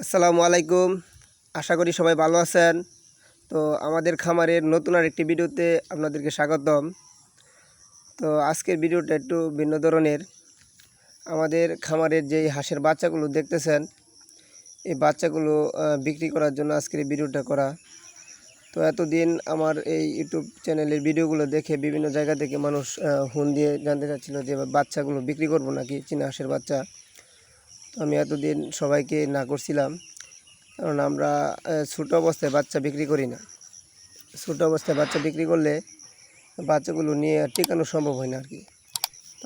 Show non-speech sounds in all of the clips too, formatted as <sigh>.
আসসালামু আলাইকুম। আশা করি সবাই ভালো আছেন। তো আমাদের খামারের নতুন আর একটি ভিডিওতে আপনাদেরকে স্বাগতম। তো আজকের ভিডিওটা একটু ভিন্ন ধরনের। আমাদের খামারের যেই হাঁসের বাচ্চাগুলো দেখতেছেন, এই বাচ্চাগুলো বিক্রি করার জন্য আজকের এই ভিডিওটা করা। তো এতদিন আমার এই ইউটিউব চ্যানেলের ভিডিওগুলো দেখে বিভিন্ন জায়গা থেকে মানুষ হুন দিয়ে জানতে চাচ্ছিল যে বাচ্চাগুলো বিক্রি করব নাকি চীনা হাঁসের বাচ্চা। আমি এতদিন সবাইকে না করছিলাম, কারণ আমরা ছোট অবস্থায় বাচ্চা বিক্রি করি না। ছোট অবস্থায় বাচ্চা বিক্রি করলে বাচ্চাগুলো নিয়ে আর টেকানো সম্ভব হয় না আর কি।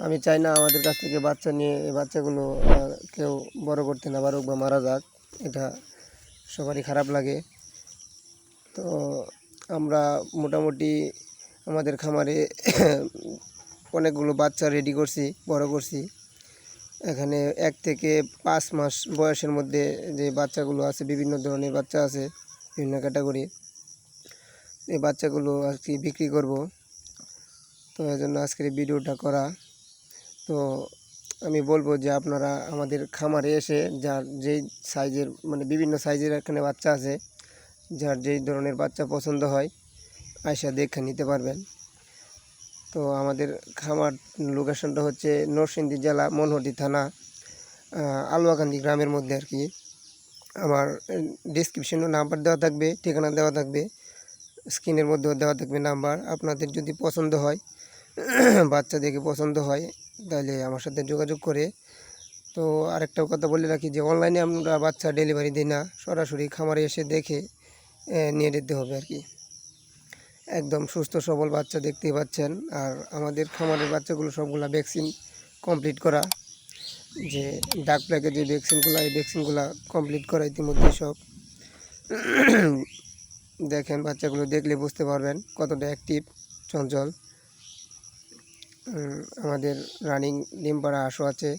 আমি চাই না আমাদের কাছ থেকে বাচ্চা নিয়ে এই বাচ্চাগুলো কেউ বড় করতে না পারুক বা মারা যাক, এটা সবারই খারাপ লাগে। তো আমরা মোটামুটি আমাদের খামারে অনেকগুলো বাচ্চা রেডি করছি, বড় করছি। এখানে এক থেকে পাঁচ মাস বয়সের মধ্যে যে বাচ্চাগুলো আছে, বিভিন্ন ধরনের বাচ্চা আছে, বিভিন্ন ক্যাটাগরি, এই বাচ্চাগুলো আর কি বিক্রি করব। তো এই জন্য আজকের ভিডিওটা করা। তো আমি বলব যে আপনারা আমাদের খামারে এসে যার যেই সাইজের মানে বিভিন্ন সাইজের এখানে বাচ্চা আছে, যার যেই ধরনের বাচ্চা পছন্দ হয় আয়সা দেখে নিতে পারবেন। তো আমাদের খামার লোকেশনটা হচ্ছে নরসিংদী জেলা মনহটি থানা আলুয়াকান্দি গ্রামের মধ্যে আর কি। আমার ডিসক্রিপশনে নাম্বার দেওয়া থাকবে, ঠিকানা দেওয়া থাকবে স্ক্রিনের মধ্যেও দেওয়া থাকবে নাম্বার আপনাদের যদি পছন্দ হয় <clears throat> বাচ্চা দেখে পছন্দ হয়, তাহলে আমার সাথে যোগাযোগ করে। তো আরেকটা কথা বলে রাখি যে অনলাইনে আমরা বাচ্চা ডেলিভারি দিই না, সরাসরি খামারে এসে দেখে নিয়ে যেতে হবে আর কি। একদম সুস্থ, সবল বাচ্চা দেখতেই পাচ্ছেন। আর আমাদের খামারের বাচ্চাগুলো সবগুলো ভ্যাকসিন কমপ্লিট করা, যে ডাক প্যাকে যে ভ্যাকসিনগুলো, এই ভ্যাকসিনগুলো কমপ্লিট করা ইতিমধ্যে সব। দেখেন বাচ্চাগুলো দেখলে বুঝতে পারবেন কতটা অ্যাক্টিভ, চঞ্চল। আমাদের রানিং ডিম পাড়া হাঁসও আছে,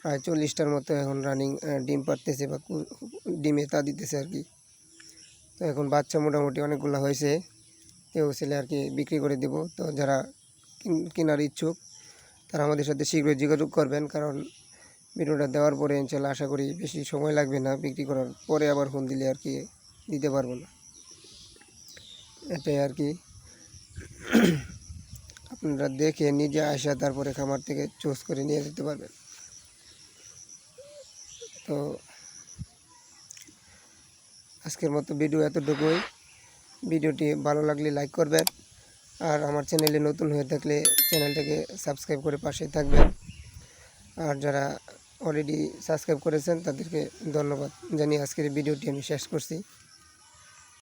প্রায় চল্লিশটার মতো এখন রানিং ডিম পাড়তেছে বা ডিমে তা দিতেছে আর কি। তো এখন বাচ্চা মোটামুটি অনেকগুলো হয়েছে। কেউ ছেলে আর কি বিক্রি করে দেব। তো যারা কিন- কেনার ইচ্ছুক, তারা আমাদের সাথে শীঘ্রই যোগাযোগ করবেন। কারণ ভিডিওটা দেওয়ার পরে ইনশাল্লাহ আশা করি বেশি সময় লাগবে না। বিক্রি করার পরে আবার ফোন দিলে আর কি দিতে পারব না। এটাই আর কি। আপনারা দেখে নিজে আসা, তারপরে খামার থেকে চুজ করে নিয়ে যেতে পারবেন। তো আজকের মতো ভিডিও এতটুকুই। ভিডিওটি ভালো লাগলে লাইক করবেন আর আমার চ্যানেলে নতুন হয়ে থাকলে চ্যানেলটাকে সাবস্ক্রাইব করে পাশে থাকবেন। আর যারা অলরেডি সাবস্ক্রাইব করেছেন তাদেরকে ধন্যবাদ। জানিয়ে আজকের ভিডিওটি আমি শেষ করছি।